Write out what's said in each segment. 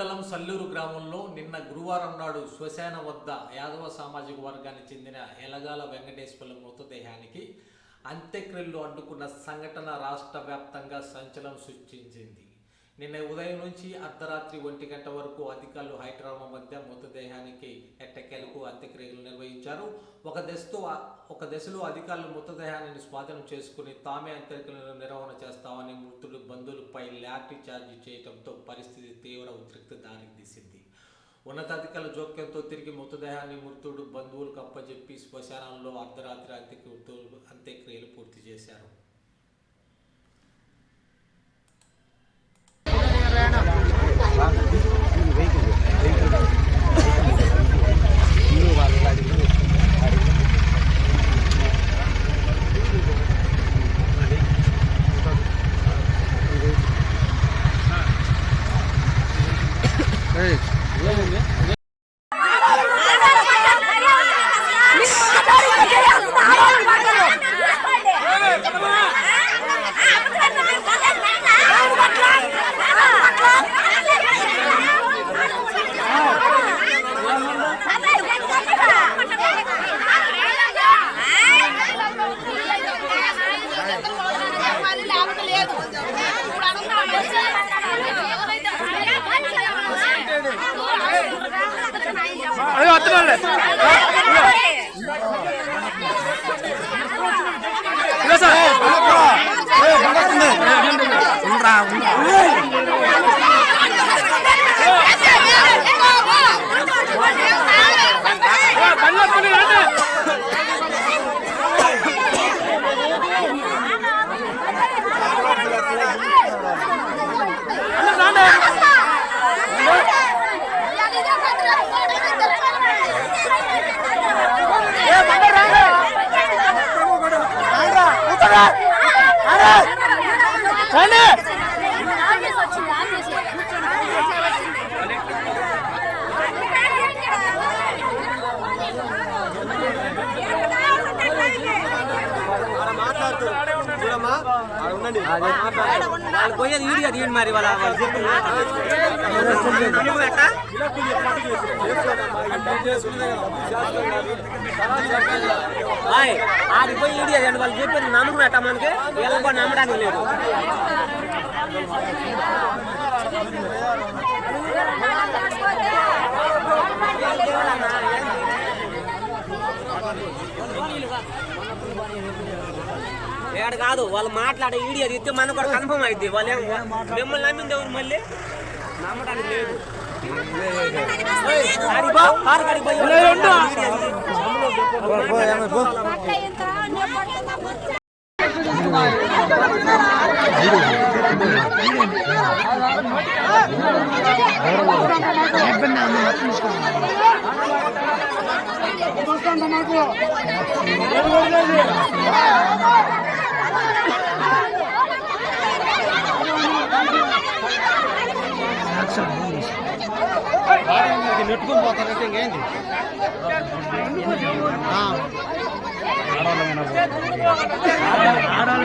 మండలం సల్లూరు గ్రామంలో నిన్న గురువారం నాడు శ్మశాన వద్ద యాదవ సామాజిక వర్గానికి చెందిన ఎలగాల వెంకటేశ్వర్ల మృతదేహానికి అంత్యక్రియలు అడ్డుకున్న సంఘటన రాష్ట్ర వ్యాప్తంగా సంచలనం సృష్టించింది. నిన్న ఉదయం నుంచి అర్ధరాత్రి ఒంటి గంట వరకు అధికారులు హైదరాబాద్ మధ్య మృతదేహానికి ఎట్టకేలకు అంత్యక్రియలు నిర్వహించారు. ఒక దశతో ఒక దశలో అధికారులు మృతదేహాన్ని స్వాధీనం చేసుకుని తామే అంత్యక్రియలను నిర్వహణ చేస్తామని మృతుడు బంధువులపై లాఠీ చార్జ్ చేయడంతో పరిస్థితి తీవ్ర ఉద్రిక్త దారికి తీసింది ఉన్నతాధికారుల జోక్యంతో తిరిగి మృతదేహాన్ని మృతుడు బంధువులకు అప్పజెప్పి శ్మశానంలో అర్ధరాత్రి అంత్యక్రియలు అంత్యక్రియలు పూర్తి చేశారు. അത്ര நானு వాళ్ళు పోయేది వీడియో తీయండి మరి వాళ్ళ వాళ్ళు ఆడికి పోయి వీడియో తీయండి వాళ్ళు చెప్పేది నమ్ముకున్నట్ట మనకి వీళ్ళకి కూడా నమ్మడానికి లేదు ఏడు కాదు వాళ్ళు మాట్లాడే వీడియో తీస్తే మనకు కూడా కన్ఫర్మ్ అయింది వాళ్ళు మిమ్మల్ని నమ్మింది ఎవరు మళ్ళీ నమ్మడానికి లేదు ఏయ్, ఆడికి పో, కారు కాడికి పోయి వీడియో తీ. నెట్టుకుని పోతారంటే ఇంకేంది ఆడాలి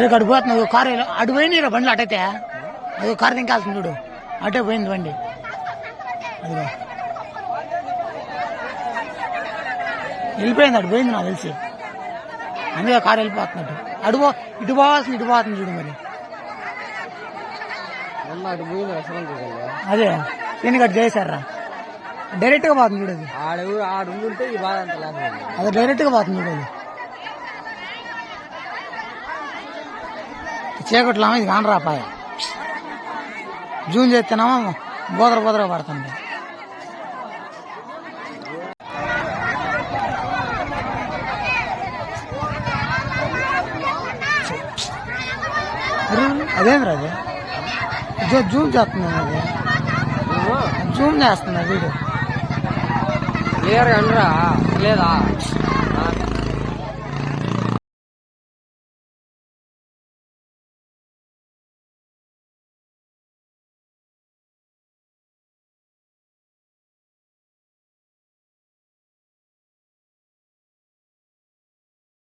అటే కడిపోతుంది కారు అటు పోయింది రా బండ్లు అటైతే. అది కారు దింకాల్సింది చూడు. అటే పోయింది బండి. అదిగో. వెళ్ళిపోయింది అటు పోయింది నాకు తెలిసి. అందుకే కారు వెళ్ళిపోతున్నట్టు. అటు పో ఇటు పోవాల్సింది ఇటు పోతుంది చూడు మరి. అదే. దీనికి అటు చేశారా? డైరెక్ట్గా పోతుంది చూడు అది. ఆడు ఆడు ఉంటే ఈ బాధ అంత లేకపోయింది. అది డైరెక్ట్గా పోతుంది చూడు అది. చీకట్లో ఇది కానరాపాయ జూన్ చేస్తేనేమో బోదర బోదర పడుతుంది. అదేం అది? జూ- జూమ్ చేస్తుంది అది. జూమ్ చేస్తుంది వీడియో. క్లియర్ అనరా లేదా?